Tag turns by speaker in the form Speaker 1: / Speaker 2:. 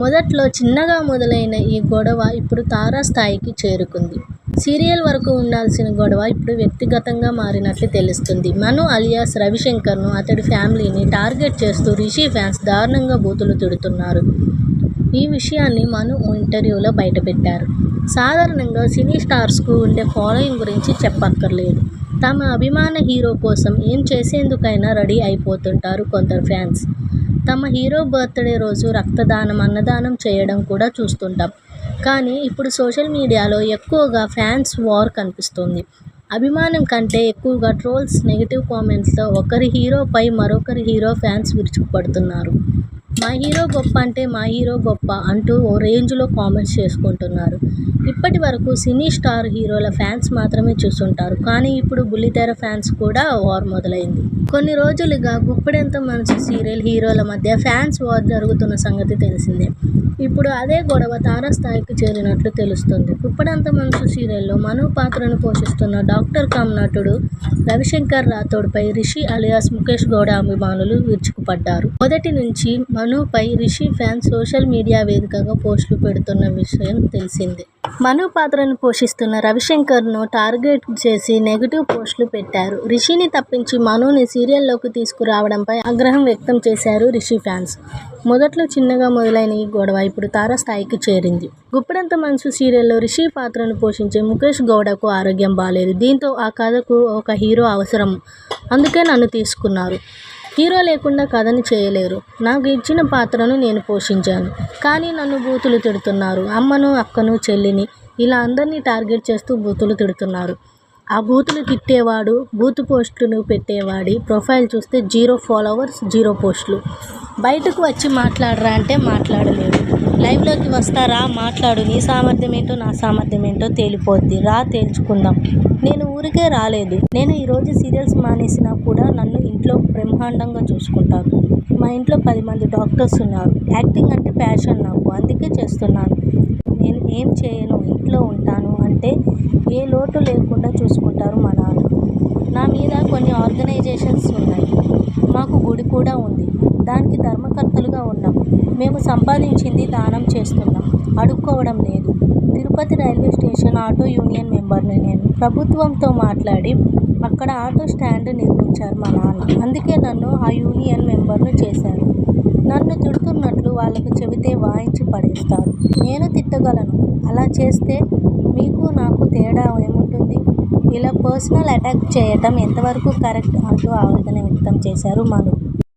Speaker 1: మొదట్లో చిన్నగా మొదలైన ఈ గొడవ ఇప్పుడు తారాస్థాయికి చేరుకుంది. సీరియల్ వరకు ఉండాల్సిన గొడవ ఇప్పుడు వ్యక్తిగతంగా మారినట్లు తెలుస్తుంది. మను అలియాస్ రవిశంకర్ను, అతడి ఫ్యామిలీని టార్గెట్ చేస్తూ రిషి ఫ్యాన్స్ దారుణంగా బూతులు తిడుతున్నారు. ఈ విషయాన్ని మను ఇంటర్వ్యూలో బయటపెట్టారు. సాధారణంగా సినీ స్టార్స్కు ఉండే ఫాలోయింగ్ గురించి చెప్పక్కర్లేదు. తమ అభిమాన హీరో కోసం ఏం చేసేందుకైనా రెడీ అయిపోతుంటారు కొందరు ఫ్యాన్స్. తమ హీరో బర్త్డే రోజు రక్తదానం, అన్నదానం చేయడం కూడా చూస్తుంటాం. కానీ ఇప్పుడు సోషల్ మీడియాలో ఎక్కువగా ఫ్యాన్స్ వార్ కనిపిస్తుంది అభిమానం కంటే ఎక్కువగా ట్రోల్స్, నెగిటివ్ కామెంట్స్తో ఒకరి హీరోపై మరొకరి హీరో ఫ్యాన్స్ విరుచుకుపడుతున్నారు. మా హీరో గొప్ప అంటే మా హీరో గొప్ప అంటూ ఓ రేంజ్లో కామెంట్స్ చేసుకుంటున్నారు. ఇప్పటి వరకు సినీ స్టార్ హీరోల ఫ్యాన్స్ మాత్రమే చూస్తుంటారు కానీ ఇప్పుడు బుల్లితెర ఫ్యాన్స్ కూడా వార్ మొదలైంది. కొన్ని రోజులుగా గుప్పెడంత మనసు సీరియల్ హీరోల మధ్య ఫ్యాన్స్ వార్ జరుగుతున్న సంగతి తెలిసిందే. ఇప్పుడు అదే గొడవ తారాస్థాయికి చేరినట్లు తెలుస్తుంది కుప్పడంత మనసు సీరియల్లో మను పాత్రను పోషిస్తున్న డాక్టర్ కామ్ నటుడు రవిశంకర్ రాథోడ్పై రిషి అలియాస్ ముఖేశ్ గౌడ అభిమానులు విరుచుకుపడ్డారు. మొదటి నుంచి మనుపై రిషి ఫ్యాన్స్ సోషల్ మీడియా వేదికగా పోస్టులు పెడుతున్న విషయం తెలిసిందే. మను పాత్రను పోషిస్తున్న రవిశంకర్ను టార్గెట్ చేసి నెగిటివ్ పోస్టులు పెట్టారు. రిషిని తప్పించి మనుని సీరియల్లోకి తీసుకురావడంపై ఆగ్రహం వ్యక్తం చేశారు రిషి ఫ్యాన్స్. మొదట్లో చిన్నగా మొదలైన ఈ గొడవ ఇప్పుడు తారస్థాయికి చేరింది. గుప్పడంత మనసు సీరియల్లో రిషి పాత్రను పోషించే ముఖేష్ గౌడకు ఆరోగ్యం బాగాలేదు దీంతో ఆ కథకు ఒక హీరో అవసరం. అందుకే నన్ను తీసుకున్నారు. హీరో లేకుండా కథని చేయలేరు. నాకు ఇచ్చిన పాత్రను నేను పోషించాను. కానీ నన్ను బూతులు తిడుతున్నారు. అమ్మను, అక్కను, చెల్లిని ఇలా అందరినీ టార్గెట్ చేస్తూ బూతులు తిడుతున్నారు. ఆ బూతులు తిట్టేవాడు, బూతు పోస్టులు పెట్టేవాడి ప్రొఫైల్ చూస్తే జీరో ఫాలోవర్స్, జీరో పోస్టులు. బయటకు వచ్చి మాట్లాడరా అంటే మాట్లాడలేడు. లైవ్లోకి వస్తా రా మాట్లాడు నీ సామర్థ్యమేంటో నా సామర్థ్యం ఏంటో తేలిపోద్ది రా తేల్చుకుందాం. నేను ఊరికే రాలేదు. నేను ఈరోజు సీరియల్స్ మానేసినా కూడా నన్ను ఇంట్లో బ్రహ్మాండంగా చూసుకుంటారు. మా ఇంట్లో పది మంది డాక్టర్స్ ఉన్నారు. యాక్టింగ్ అంటే ప్యాషన్ నాకు. అందుకే చేస్తున్నాను. నేను ఏం చేయను ఇంట్లో ఉంటాను అంటే ఏ లోటు లేకుండా చూసుకుంటారు మా నాన్న. నా మీద కొన్ని ఆర్గనైజేషన్స్ ఉన్నాయి. మాకు గుడి కూడా ఉంది. దానికి ధర్మకర్తలుగా ఉన్నాం. మేము సంపాదించింది దానం చేస్తున్నాం. అడుక్కోవడం లేదు. Tirupati railway station auto union మెంబర్ని నేను. ప్రభుత్వంతో మాట్లాడి అక్కడ ఆటో స్టాండ్ నిర్మించారు మా నాన్న. అందుకే నన్ను ఆ యూనియన్ మెంబర్ను చేశారు. నన్ను తిడుతున్నట్లు వాళ్ళకు చెబితే వాయించి పడేస్తారు. నేను తిట్టగలను. అలా చేస్తే మీకు నాకు తేడా ఏముంటుంది? ఇలా పర్సనల్ అటాక్ చేయటం ఎంతవరకు కరెక్ట్ అంటూ ఆవేదన వ్యక్తం చేశారు మను.